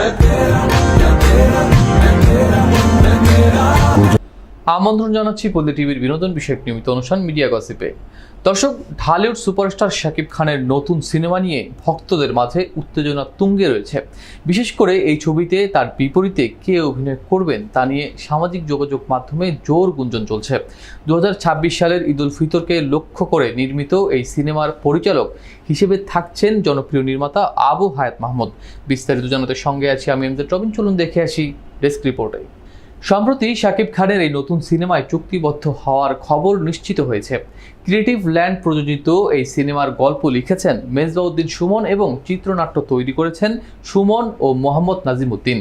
But আমন্ত্রণ জানাচ্ছি পল্লী টিভির বিনোদন বিষয়ক নিয়মিত অনুষ্ঠান মিডিয়া গসিপে। দর্শক, ঢালিউড সুপারস্টার শাকিব খানের নতুন সিনেমা নিয়ে ভক্তদের মাঝে উত্তেজনা তুঙ্গে রয়েছে। বিশেষ করে এই ছবিতে তার বিপরীতে কে অভিনয় করবেন তা নিয়ে সামাজিক যোগাযোগ মাধ্যমে জোর গুঞ্জন চলছে। দু হাজার ছাব্বিশ সালের ঈদ উল ফিতরকে লক্ষ্য করে নির্মিত এই সিনেমার পরিচালক হিসেবে থাকছেন জনপ্রিয় নির্মাতা আবু হায়াত মাহমুদ। বিস্তারিত জানাতে সঙ্গে আছি আমি এমজেড রবিন। চলুন দেখে আসি ডেস্ক রিপোর্টে। সম্প্রতি শাকিব খানের এই নতুন সিনেমায় চুক্তিবদ্ধ হওয়ার খবর নিশ্চিত হয়েছে। ক্রিয়েটিভ ল্যান্ড প্রযোজিত এই সিনেমার গল্প লিখেছেন মেজবাউদ্দিন সুমন এবং চিত্রনাট্য তৈরি করেছেন সুমন ও মোহাম্মদ নাজিমুদ্দিন।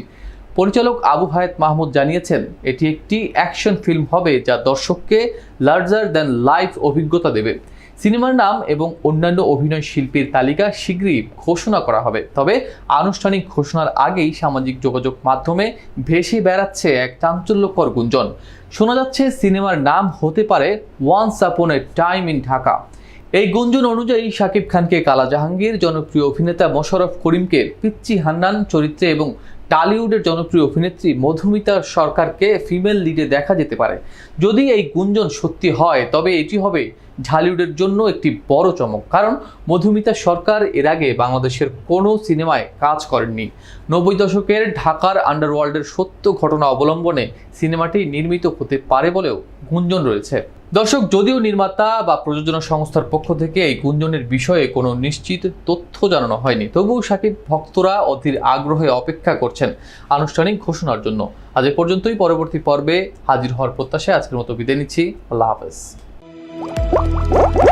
পরিচালক আবু হায়াত মাহমুদ জানিয়েছেন, এটি একটি অ্যাকশন ফিল্ম হবে যা দর্শককে লার্জার দ্যান লাইফ অভিজ্ঞতা দেবে। সিনেমার নাম এবং অন্যান্য অভিনয় শিল্পীর তালিকা শীঘ্রই ঘোষণা করা হবে। তবে আনুষ্ঠানিক ঘোষণার আগেই সামাজিক যোগাযোগ মাধ্যমে ভেসে বেড়াচ্ছে এক চাঞ্চল্যকর গুঞ্জন। শোনা যাচ্ছে, সিনেমার নাম হতে পারে once upon A time in Dhaka এই গুঞ্জন অনুযায়ী শাকিব খানকে কালা জাহাঙ্গীর জনপ্রিয় অভিনেতা মোশাররফ করিমকে পিচ্চি হান্নান চরিত্রে এবং টালিউডের জনপ্রিয় অভিনেত্রী মধুমিতা সরকারকে ফিমেল লিডে দেখা যেতে পারে। যদি এই গুঞ্জন সত্যি হয়, তবে এটি হবে ঢালিউডের জন্য একটি বড় চমক। কারণ মধুমিতা সরকার এর আগে বাংলাদেশের কোনো সিনেমায় কাজ করেননি। নব্বই দশকের ঢাকার আন্ডারওয়ার্ল্ডের সত্য ঘটনা অবলম্বনে সিনেমাটি নির্মিত হতে পারে বলেও গুঞ্জন রয়েছে। দর্শক, যদিও নির্মাতা বা প্রযোজনা সংস্থার পক্ষ থেকে এই গুঞ্জনের বিষয়ে কোনো নিশ্চিত তথ্য জানানো হয়নি, তবুও সাকিব ভক্তরা অধীর আগ্রহে অপেক্ষা করছেন আনুষ্ঠানিক ঘোষণার জন্য। আজ এ পর্যন্তই, পরবর্তী পর্বে হাজির হওয়ার প্রত্যাশায় আজকের মতো বিদায় নিচ্ছি। আল্লাহ হাফেজ। Música